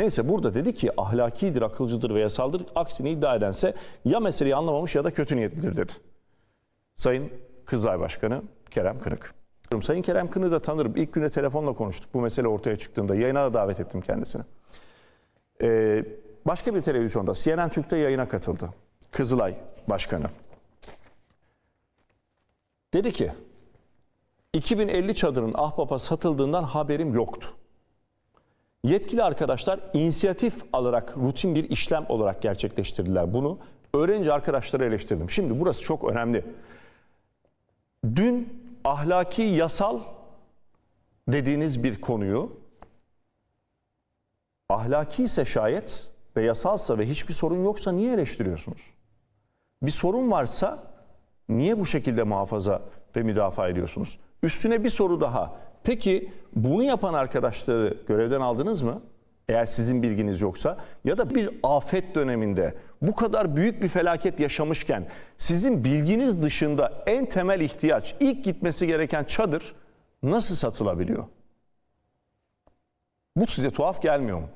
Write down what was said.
Neyse burada dedi ki ahlakidir, akılcıdır ve yasaldır. Aksini iddia edense ya meseleyi anlamamış ya da kötü niyetlidir dedi. Sayın Kızılay Başkanı Kerem Kınık. Sayın Kerem Kınık'ı da tanırım. İlk günde telefonla konuştuk bu mesele ortaya çıktığında. Yayına da davet ettim kendisini. Ee, başka bir televizyonda CNN Türk'te yayına katıldı. Kızılay Başkanı. Dedi ki 2050 çadırın Ahbap'a satıldığından haberim yoktu. Yetkili arkadaşlar inisiyatif alarak rutin bir işlem olarak gerçekleştirdiler bunu. Öğrenci arkadaşları eleştirdim. Şimdi burası çok önemli. Dün ahlaki yasal dediğiniz bir konuyu ahlaki ise şayet ve yasalsa ve hiçbir sorun yoksa niye eleştiriyorsunuz? Bir sorun varsa niye bu şekilde muhafaza ve müdafaa ediyorsunuz? Üstüne bir soru daha. Peki bunu yapan arkadaşları görevden aldınız mı? Eğer sizin bilginiz yoksa ya da bir afet döneminde bu kadar büyük bir felaket yaşamışken sizin bilginiz dışında en temel ihtiyaç ilk gitmesi gereken çadır nasıl satılabiliyor? Bu size tuhaf gelmiyor mu?